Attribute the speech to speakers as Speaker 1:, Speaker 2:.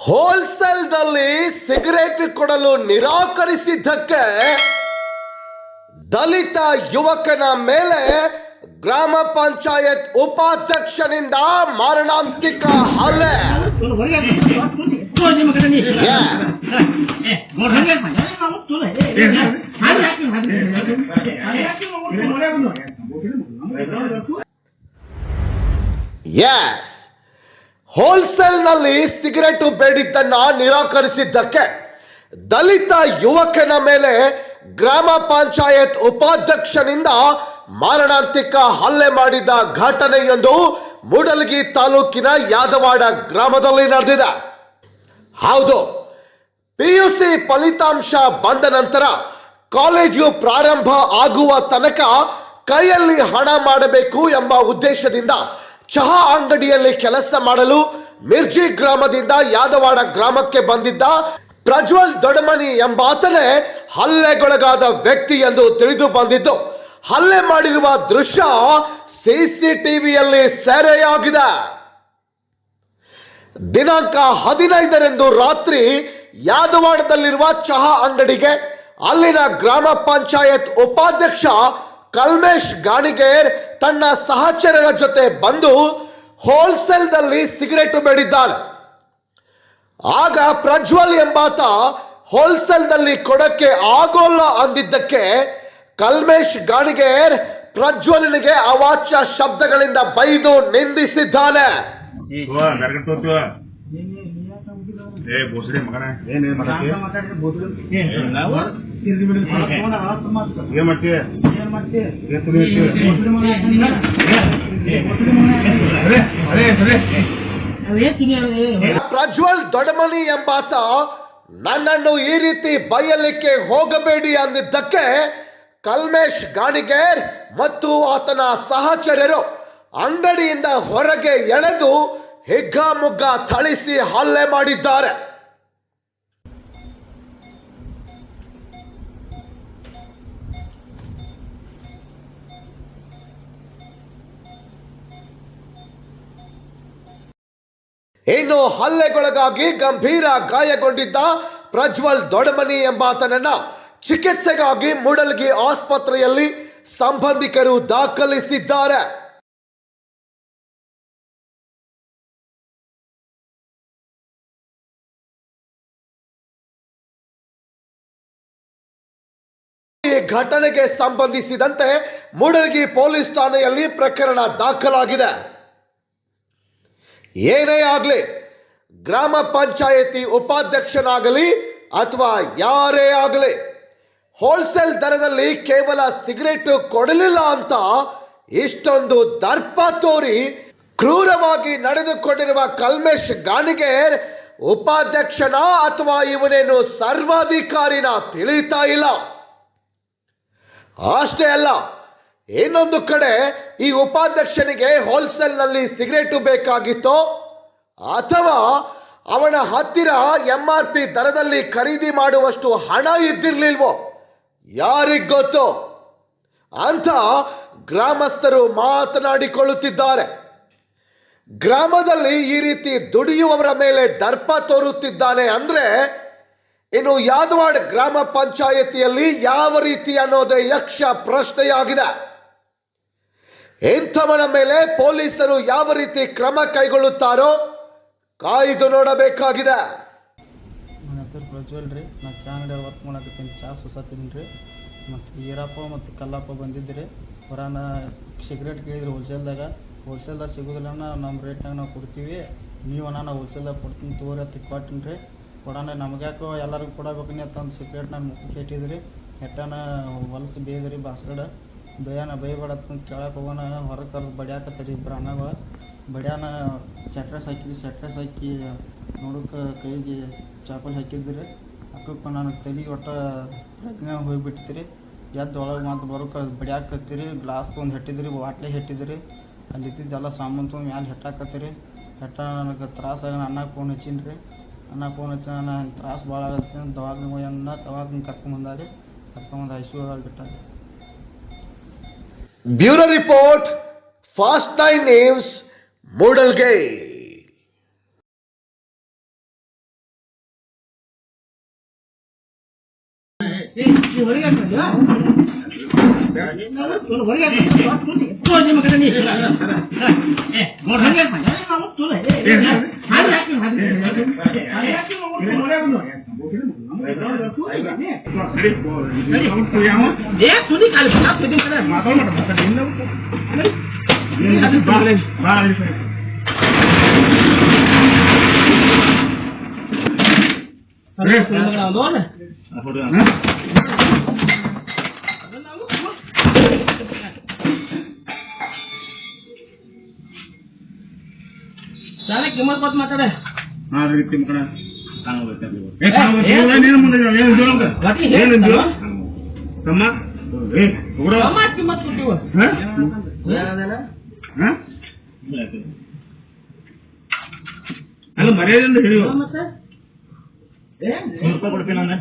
Speaker 1: ಹೋಲ್ಸೇಲ್ದಲ್ಲಿ cigarette ಕೊಡಲು ನಿರಾಕರಿಸಿದ್ದಕ್ಕೆ ದಲಿತ ಯುವಕನ ಮೇಲೆ ಗ್ರಾಮ ಪಂಚಾಯತ್ ಉಪಾಧ್ಯಕ್ಷನಿಂದ ಮಾರಣಾಂತಿಕ ಹಲ್ಲೆ. ಎಸ್ ಹೋಲ್ಸೇಲ್ನಲ್ಲಿ ಸಿಗರೇಟು ಬೇಡಿದ್ದನ್ನ ನಿರಾಕರಿಸಿದ್ದಕ್ಕೆ ದಲಿತ ಯುವಕನ ಮೇಲೆ ಗ್ರಾಮ ಪಂಚಾಯತ್ ಉಪಾಧ್ಯಕ್ಷನಿಂದ ಮಾರಣಾಂತಿಕ ಹಲ್ಲೆ ಮಾಡಿದ ಘಟನೆಯೊಂದು ಮೂಡಲಗಿ ತಾಲೂಕಿನ ಯಾದವಾಡ ಗ್ರಾಮದಲ್ಲಿ ನಡೆದಿದೆ. ಹೌದು, ಪಿಯುಸಿ ಫಲಿತಾಂಶ ಬಂದ ನಂತರ ಕಾಲೇಜು ಪ್ರಾರಂಭ ಆಗುವ ತನಕ ಕೈಯಲ್ಲಿ ಹಣ ಮಾಡಬೇಕು ಎಂಬ ಉದ್ದೇಶದಿಂದ ಚಹಾ ಅಂಗಡಿಯಲ್ಲಿ ಕೆಲಸ ಮಾಡಲು ಮಿರ್ಜಿ ಗ್ರಾಮದಿಂದ ಯಾದವಾಡ ಗ್ರಾಮಕ್ಕೆ ಬಂದಿದ್ದ ಪ್ರಜ್ವಲ್ ದೊಡಮನಿ ಎಂಬಾತನೇ ಹಲ್ಲೆಗೊಳಗಾದ ವ್ಯಕ್ತಿ ಎಂದು ತಿಳಿದು ಬಂದಿದ್ದು, ಹಲ್ಲೆ ಮಾಡಿರುವ ದೃಶ್ಯ ಸಿಸಿಟಿವಿಯಲ್ಲಿ ಸೆರೆಯಾಗಿದೆ. ದಿನಾಂಕ ಹದಿನೈದರಂದು ರಾತ್ರಿ ಯಾದವಾಡದಲ್ಲಿರುವ ಚಹಾ ಅಂಗಡಿಗೆ ಅಲ್ಲಿನ ಗ್ರಾಮ ಪಂಚಾಯತ್ ಉಪಾಧ್ಯಕ್ಷ ಕಲ್ಮೇಶ್ ಗಾಣಿಗೇರ್ ತನ್ನ ಸಹಚರರ ಜೊತೆ ಬಂದು ಹೋಲ್ಸೇಲ್ದಲ್ಲಿ ಸಿಗರೇಟು ಬೇಡಿದ್ದಾನೆ ಆಗ ಪ್ರಜ್ವಲ್ ಎಂಬಾತ ಹೋಲ್ಸೇಲ್ನಲ್ಲಿ ಕೊಡಕ್ಕೆ ಆಗೋಲ್ಲ ಅಂದಿದ್ದಕ್ಕೆ ಕಲ್ಮೇಶ್ ಗಾಣಿಗೇರ್ ಪ್ರಜ್ವಲನಿಗೆ ಅವಾಚ್ಯ ಶಬ್ದಗಳಿಂದ ಬೈದು ನಿಂದಿಸಿದ್ದಾನೆ.
Speaker 2: ಏನ್
Speaker 1: ಪ್ರಜ್ವಲ್ ದೊಡಮನಿ ಎಂಬಾತ ನನ್ನನ್ನು ಈ ರೀತಿ ಬಯಲಿಕ್ಕೆ ಹೋಗಬೇಡಿ ಅಂದಿದ್ದಕ್ಕೆ ಕಲ್ಮೇಶ್ ಗಾಣಿಗೇರ್ ಮತ್ತು ಆತನ ಸಹಚರ್ಯರು ಅಂಗಡಿಯಿಂದ ಹೊರಗೆ ಎಳೆದು ಹಿಗ್ಗಾಮುಗ್ಗ ಥಳಿಸಿ ಹಲ್ಲೆ ಮಾಡಿದ್ದಾರೆ. ಇನ್ನು ಹಲ್ಲೆಗೊಳಗಾಗಿ ಗಂಭೀರ ಗಾಯಗೊಂಡಿದ್ದ ಪ್ರಜ್ವಲ್ ದೊಡಮನಿ ಎಂಬಾತನನ್ನ ಚಿಕಿತ್ಸೆಗಾಗಿ ಮೂಡಲ್ಗಿ ಆಸ್ಪತ್ರೆಯಲ್ಲಿ ಸಂಬಂಧಿಕರು ದಾಖಲಿಸಿದ್ದಾರೆ. ಈ ಘಟನೆಗೆ ಸಂಬಂಧಿಸಿದಂತೆ ಮೂಡಲ್ಗಿ ಪೊಲೀಸ್ ಠಾಣೆಯಲ್ಲಿ ಪ್ರಕರಣ ದಾಖಲಾಗಿದೆ. ಏನೇ ಆಗಲಿ, ಗ್ರಾಮ ಪಂಚಾಯಿತಿ ಉಪಾಧ್ಯಕ್ಷನಾಗಲಿ ಅಥವಾ ಯಾರೇ ಆಗಲಿ, ಹೋಲ್ಸೇಲ್ ದರದಲ್ಲಿ ಕೇವಲ ಸಿಗರೇಟು ಕೊಡಲಿಲ್ಲ ಅಂತ ಇಷ್ಟೊಂದು ದರ್ಪ ತೋರಿ ಕ್ರೂರವಾಗಿ ನಡೆದುಕೊಂಡಿರುವ ಕಲ್ಮೇಶ್ ಗಾಣಿಗೇರ್ ಉಪಾಧ್ಯಕ್ಷನ ಅಥವಾ ಇವನೇನು ಸರ್ವಾಧಿಕಾರಿನ ತಿಳಿತಾ ಇಲ್ಲ? ಅಷ್ಟೇ ಅಲ್ಲ ಇನ್ನೊಂದು ಕಡೆ ಈ ಉಪಾಧ್ಯಕ್ಷನಿಗೆ ಹೋಲ್ಸೇಲ್ನಲ್ಲಿ ಸಿಗರೇಟು ಬೇಕಾಗಿತ್ತೋ, ಅಥವಾ ಅವನ ಹತ್ತಿರ ಎಂ ಆರ್ ಪಿ ದರದಲ್ಲಿ ಖರೀದಿ ಮಾಡುವಷ್ಟು ಹಣ ಇದ್ದಿರಲಿಲ್ವೋ, ಯಾರಿಗ ಗೊತ್ತು? ಅಂತ ಗ್ರಾಮಸ್ಥರು ಮಾತನಾಡಿಕೊಳ್ಳುತ್ತಿದ್ದಾರೆ. ಗ್ರಾಮದಲ್ಲಿ ಈ ರೀತಿ ದುಡಿಯುವವರ ಮೇಲೆ ದರ್ಪ ತೋರುತ್ತಿದ್ದಾನೆ ಅಂದ್ರೆ, ಇನ್ನು ಯಾದವಾಡ್ ಗ್ರಾಮ ಪಂಚಾಯತಿಯಲ್ಲಿ ಯಾವ ರೀತಿ ಅನ್ನೋದೇ ಯಕ್ಷ ಪ್ರಶ್ನೆಯಾಗಿದೆ. ಇಂಥವನ ಮೇಲೆ ಪೊಲೀಸರು ಯಾವ ರೀತಿ ಕ್ರಮ ಕೈಗೊಳ್ಳುತ್ತಾರೋ ಕಾಯ್ದು ನೋಡಬೇಕಾಗಿದೆ.
Speaker 3: ನನ್ನ ಹೆಸರು ಪ್ರಜ್ವಲ್ ರೀ. ನಾ ಚಾ ಅಂಗಡಿಯಾಗ ವರ್ಕ್ ಮಾಡಕತ್ತೀನಿ. ಚಾ ಸುಸಾತೀನಿ ರೀ. ಮತ್ತು ಈರಪ್ಪ ಮತ್ತು ಕಲ್ಲಪ್ಪ ಬಂದಿದ್ರಿ ಹೊರಾನ ಸಿಗರೇಟ್ ಕೇಳಿದ್ರಿ ಹೋಲ್ಸೇಲ್ದಾಗ. ಹೋಲ್ಸೇಲ್ದಾಗ ಸಿಗೋದಿಲ್ಲ ನಮ್ಮ ರೇಟ್ನಾಗ ನಾವು ಕೊಡ್ತೀವಿ. ನೀವು ನಾನು ಹೋಲ್ಸೇಲ್ದಾಗ ಕೊಡ್ತೀನಿ ತೋರಿ ಅಂತ ಕೊಟ್ಟಿನಿ ರೀ. ಕೊಡೋಣ, ನಮ್ಗೆ ಯಾಕೋ ಎಲ್ಲರಿಗೂ ಕೊಡಬೇಕು ನೀ ತಂದು ಸಿಗರೇಟ್ ನಾನು ಮುಖಕ್ಕೆ ಇಟ್ಟಿದ್ರಿ ಹೊಲಸು ಬೇಯ್ದ್ರಿ ಬಾಸ್ಗಡ. ಬೇಯನ ಬೇಯಬೇಡ ಅಂತ ಕೇಳಕ್ಕೆ ಹೋಗೋಣ. ಹೊರಗೆ ಕರ್ದು ಬಡಿಯಾಕತ್ತರಿ ಇಬ್ಬರು ಅಣ್ಣಗಳು. ಬಡ್ಯಾನ ಸೆಟ್ರೆಸ್ ಹಾಕಿದ್ರಿ ಸೆಟ್ರೆಸ್ ಹಾಕಿ ನೋಡೋಕೆ ಕೈಗೆ ಚಾಪಲ್ ಹಾಕಿದ್ರಿ. ಅಕ್ಕಪ್ಪ ನನಗೆ ತಲೆ ಒಟ್ಟು ಪ್ರಜ್ಞೆ ಹೋಗಿಬಿಟ್ಟಿರಿ ಎದ್ದು ಒಳಗೆ ಮತ್ತು ಬರೋಕೆ ಬಡಿಯಾಕತ್ತೀರಿ ಗ್ಲಾಸ್ ತೊಗೊಂಡು ಹೆಟ್ಟಿದ್ರಿ, ಬಾಟ್ಲಿ ಹೆಟ್ಟಿದ್ರಿ. ಅಲ್ಲಿ ಇದ್ದಿದ್ದೆಲ್ಲ ಸಾಮಾನು ತೊಗೊಂಡು ಮ್ಯಾಲೆ ಹೆಟ್ಟಾಕತ್ತೀರಿ. ಹೆಟ್ಟ ನನಗೆ ತ್ರಾಸಾಗ ಅಣ್ಣ ಫೋನ್ ಹಚ್ಚೀನಿ ರೀ ಫೋನ್ ಹಚ್ಚಿ ನಾನು ತ್ರಾಸ ಭಾಳ ಆಗತ್ತೆ ದವಾಖಾನೆ ಹೋಗಿ ಅನ್ನ ದವಾಖಾನೆ ಕರ್ಕೊಂಬಂದಾರಿ ಕರ್ಕೊಂಬಂದು I bureau report
Speaker 1: fast nine news model के ಮೂಡಲ್ಗೈ
Speaker 3: ಕಿಮ್ಮತ್ ಕೊಟ್ಟು ಮಾತಾಡ
Speaker 2: ಹಾ ರೀತಿ ಮಕ್ಕಳ ತಮ್ಮ? ಅಲ್ಲ ಮರ್ಯಾದೆಯಿಂದ ಹೇಳಿ ಕೊಡ್ತೀನಿ ನಾನು.